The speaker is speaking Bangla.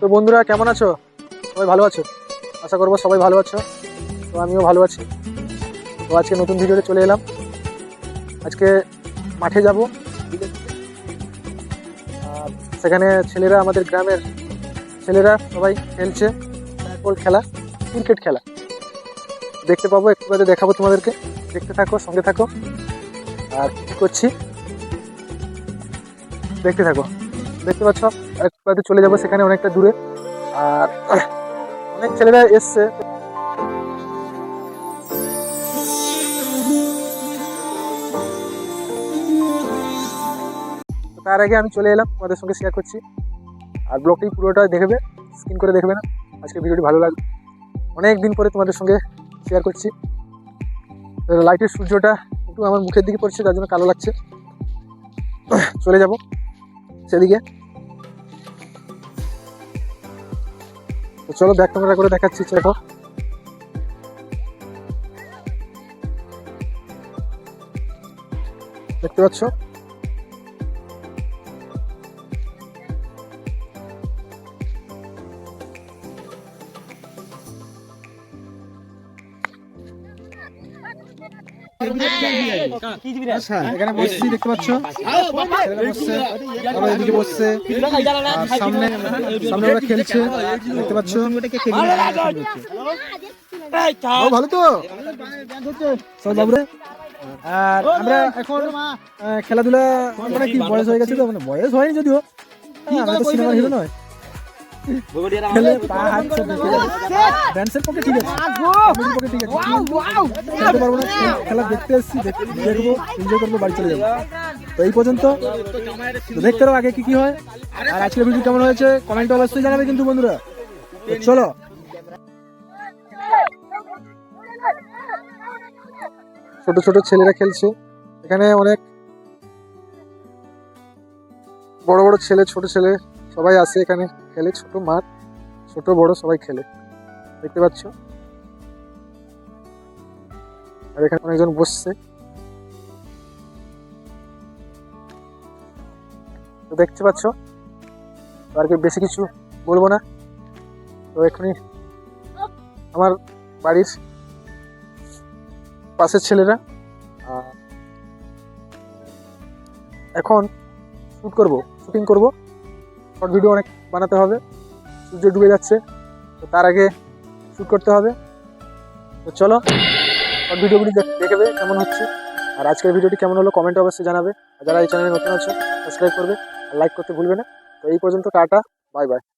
তো বন্ধুরা, কেমন আছো? সবাই ভালো আছো? আশা করব সবাই ভালো আছো, তো আমিও ভালো আছি। তো আজকে নতুন ভিডিওতে চলে এলাম। আজকে মাঠে যাব। সেখানে ছেলেরা, আমাদের গ্রামের ছেলেরা সবাই খেলছে। ফুটবল খেলা, ক্রিকেট খেলা। দেখতে পাবো, একটু বাদে দেখাবো তোমাদেরকে। দেখতে থাকো, সঙ্গে থাকো। আর কী করছি? দেখতে থাকো। দেখতে পাচ্ছ একটু চলে যাব সেখানে অনেকটা দূরে। আর অনেক ছেলেরা এসছে। তার আগে আমি চলে এলাম, তোমাদের সঙ্গে শেয়ার করছি। আর ব্লগটি পুরোটা দেখবে স্ক্রিন করে দেখবে না। আজকে ভিডিওটি ভালো লাগবে অনেক দিন পরে তোমাদের সঙ্গে শেয়ার করছি। লাইটের সূর্যটা একটু আমার মুখের দিকে পড়ছে, তার জন্য কালো লাগছে। চলে যাব। সেদিকে তো চলো ব্যাক ক্যামেরা করে দেখাচ্ছি দেখো দেখতে পাচ্ছ? দেখতে পাচ্ছ বসছে এদিকে বসছে সামনে সামনে ওরা খেলছে দেখতে পাচ্ছ ও ভালো তো আর আমরা এখন খেলাধুলা মানে কি বয়স হয়ে গেছে তো মানে বয়স হয়নি যদিও হ্যাঁ, আমরা তো সিনেমার হিরো নয় খেলে দেখতে এসেছি দেখব এনজয় করব বাড়ি চলে যাব। তো এই পর্যন্ত দেখতে আগে কি কি হয়। আর আজকের ভিডিও কেমন হয়েছে কমেন্ট অবশ্যই জানাবে কিন্তু বন্ধুরা। চলো। ছোট ছোট ছেলেরা খেলছে। এখানে অনেক বড় বড় ছেলে ছোট ছেলে। সবাই আসে এখানে, খেলে ছোট মাঠ, ছোট বড় সবাই খেলে। দেখতে পাচ্ছ? আর এখানে অনেকজন বসছে। তো দেখতে পাচ্ছ? আর কি বেশি কিছু বলব না। তো এখনই আমার বাড়ির পাশের ছেলেরা এখন শ্যুট করব, শুটিং করব। শর্ট ভিডিও অনেক বানাতে হবে। সূর্য ডুবে যাচ্ছে, তো তার আগে শ্যুট করতে হবে। তো চলো শর্ট ভিডিওগুলি দেখ- দেখবে কেমন হচ্ছে। আর আজকের ভিডিওটি কেমন হলো কমেন্ট অবশ্যই জানাবে। আর যারা এই চ্যানেলে নতুন আছে সাবস্ক্রাইব করবে। আর লাইক করতে ভুলবে না। তো এই পর্যন্ত টাটা বাই বাই